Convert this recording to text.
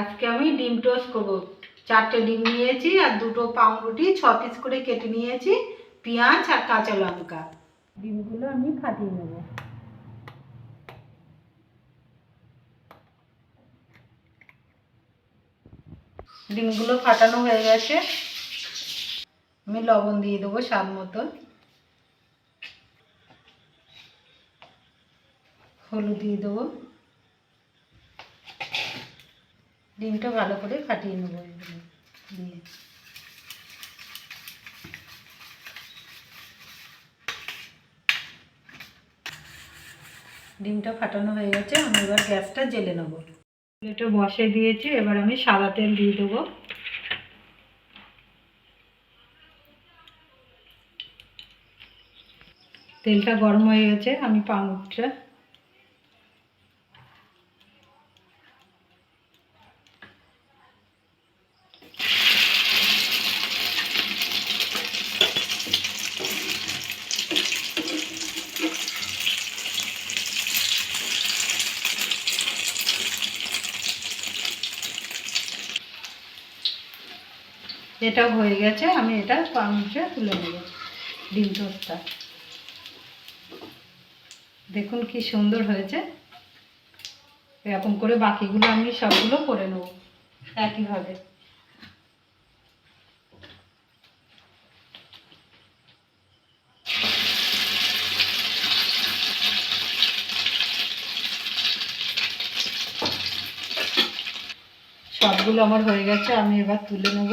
আজকে আমি ডিম টোস্ট করব। চারটে ডিম নিয়েছি আর দুটো পাউরুটি, ছ পিস করে কেটে নিয়েছি, পেঁয়াজ আর কাঁচা লঙ্কা। ডিমগুলো আমি ফাটিয়ে নেব। ডিমগুলো ফাটানো হয়ে গেছে। আমি লবণ দিয়ে দেবো স্বাদ মতো। হলুদ দিয়ে দেবো। ডিমটা ভালো করে ফাটিয়ে নেব দিয়ে। ডিমটা ফাটানো হয়ে গেছে, আমি এবার গ্যাসটা জেলে নেব। প্লেটে বসে দিয়েছি, এবার আমি সাদা তেল দিয়ে দেবো। তেলটা গরম হয়ে গেছে, আমি পাউরুটিটা এটা হয়ে গেছে, আমি এটা পাউরুটিটা তুলে নেব ডিম টোস্টটা। দেখুন কি সুন্দর হয়েছে। এরকম করে বাকিগুলো আমি সবগুলো করে নেব একইভাবে। সবগুলো আমার হয়ে গেছে, আমি এবার তুলে নেব।